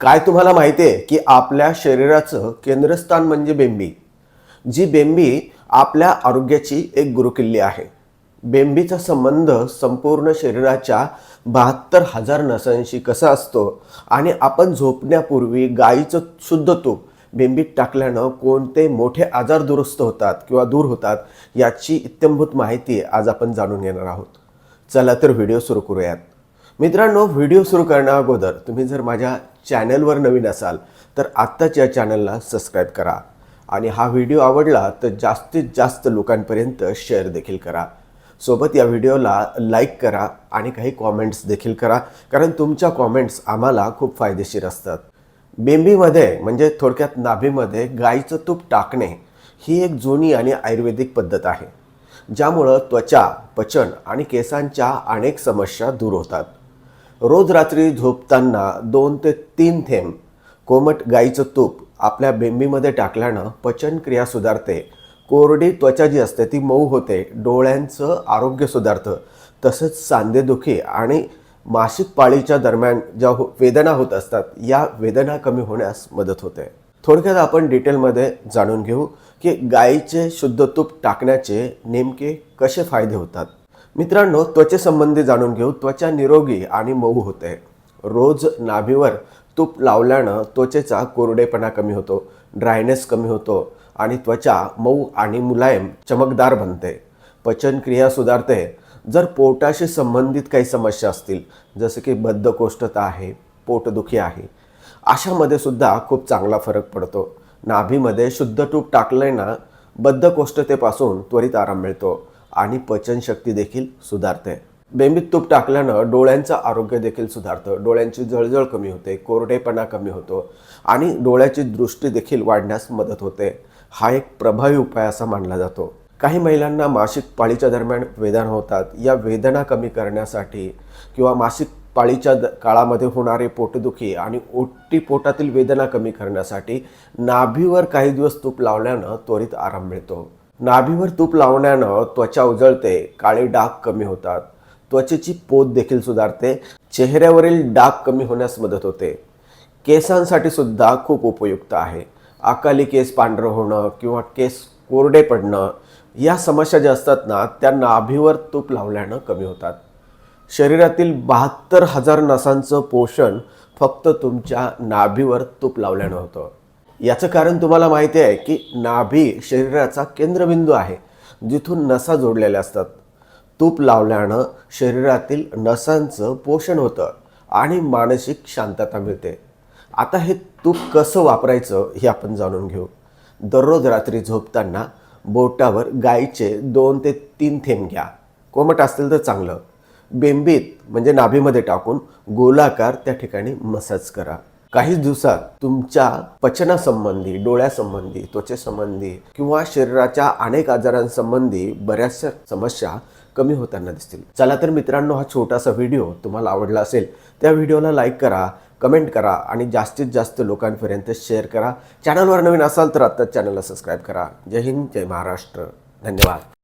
काय तुम्हाला माहिती आहे की आपल्या शरीराचं केंद्रस्थान म्हणजे बेंबी. जी बेंबी आपल्या आरोग्याची एक गुरुकिल्ली आहे. बेंबीचा संबंध संपूर्ण शरीराच्या बहात्तर हजार नसांशी कसा असतो आणि आपण झोपण्यापूर्वी गाईचं शुद्ध तूप बेंबीत टाकल्यानं कोणते मोठे आजार दुरुस्त होतात किंवा दूर होतात याची इत्यंभूत माहिती आज आपण जाणून घेणार आहोत. चला तर व्हिडिओ सुरू करूयात. मित्रांनो व्हिडिओ सुरू करण्या अगोदर तुम्ही जर माझ्या चॅनलवर नवीन असाल तर आत्ताच या चॅनलला सबस्क्राईब करा. आणि हा व्हिडिओ आवडला तर जास्तीत जास्त लोकांपर्यंत शेअर देखील करा. सोबत या व्हिडिओला लाईक करा आणि काही कॉमेंट्स देखील करा कारण तुमच्या कॉमेंट्स आम्हाला खूप फायदेशीर असतात. बेंबीमध्ये म्हणजे थोडक्यात नाभीमध्ये गाईचं तूप टाकणे ही एक जुनी आणि आयुर्वेदिक पद्धत आहे ज्यामुळं त्वचा पचन आणि केसांच्या अनेक समस्या दूर होतात. रोज रात्री झोपताना दोन ते तीन थेंब कोमट गाईचं तूप आपल्या बेंबीमध्ये टाकल्यानं पचनक्रिया सुधारते. कोरडी त्वचा जी असते ती मऊ होते डोळ्यांचं आरोग्य सुधारतं. तसंच सांधेदुखी आणि मासिक पाळीच्या दरम्यान ज्या हो वेदना होत असतात या वेदना कमी होण्यास मदत होते. थोडक्यात आपण डिटेलमध्ये जाणून घेऊ की गाईचे शुद्ध तूप टाकण्याचे नेमके कसे फायदे होतात. मित्रांनो त्वचेसंबंधी जाणून घेऊ. त्वचा निरोगी आणि मऊ होते. रोज नाभीवर तूप लावल्यानं त्वचेचा कोरडेपणा कमी होतो ड्रायनेस कमी होतो आणि त्वचा मऊ आणि मुलायम चमकदार बनते. पचनक्रिया सुधारते. जर पोटाशी संबंधित काही समस्या असतील जसं की बद्धकोष्ठता आहे पोटदुखी आहे अशामध्ये सुद्धा खूप चांगला फरक पडतो. नाभीमध्ये शुद्ध तूप टाकलंय ना बद्धकोष्ठतेपासून त्वरित आराम मिळतो. आणि पचनशक्ती देखील सुधारते. बेंबीत तूप टाकल्यानं डोळ्यांचं आरोग्य देखील सुधारतं. डोळ्यांची जळजळ कमी होते कोरडेपणा कमी होतो आणि डोळ्याची दृष्टी देखील वाढण्यास मदत होते. हा एक प्रभावी उपाय असा मानला जातो. काही महिलांना मासिक पाळीच्या दरम्यान वेदना होतात. या वेदना कमी करण्यासाठी किंवा मासिक पाळीच्या द काळामध्ये होणारे पोटदुखी आणि ओटी पोटातील वेदना कमी करण्यासाठी नाभीवर काही दिवस तूप लावल्यानं त्वरित आराम मिळतो. नाभीवर तूप लावण्यानं त्वचा उजळते काळे डाग कमी होतात. त्वचेची पोत देखील सुधारते चेहऱ्यावरील डाग कमी होण्यास मदत होते. केसांसाठी सुद्धा खूप उपयुक्त आहे. अकाली केस पांढरं होणं किंवा केस कोरडे पडणं या समस्या ज्या असतात ना त्या नाभीवर तूप लावल्यानं कमी होतात. शरीरातील बहात्तर हजार नसांचं पोषण फक्त तुमच्या नाभीवर तूप लावल्यानं होतं. याचं कारण तुम्हाला माहिती आहे की नाभी शरीराचा केंद्रबिंदू आहे जिथून नसा जोडलेल्या असतात. तूप लावल्यानं शरीरातील नसांचं पोषण होतं आणि मानसिक शांतता मिळते. आता हे तूप कसं वापरायचं हे आपण जाणून घेऊ. दररोज रात्री झोपताना बोटावर गायीचे दोन ते तीन थेंब घ्या. कोमट असतील तर चांगलं. बेंबीत म्हणजे नाभीमध्ये टाकून गोलाकार त्या ठिकाणी मसाज करा. काही दिवसात तुमच्या पचनासंबंधी डोळ्यासंबंधी त्वचेसंबंधी किंवा शरीराच्या अनेक आजारांसंबंधी बऱ्याचशा समस्या कमी होताना दिसतील. चला तर मित्रांनो हा छोटासा व्हिडिओ तुम्हाला आवडला असेल त्या व्हिडिओला लाईक करा कमेंट करा आणि जास्तीत जास्त लोकांपर्यंत शेअर करा. चॅनलवर नवीन असाल तर आत्ताच चॅनलला सबस्क्राईब करा. जय हिंद जय महाराष्ट्र. धन्यवाद.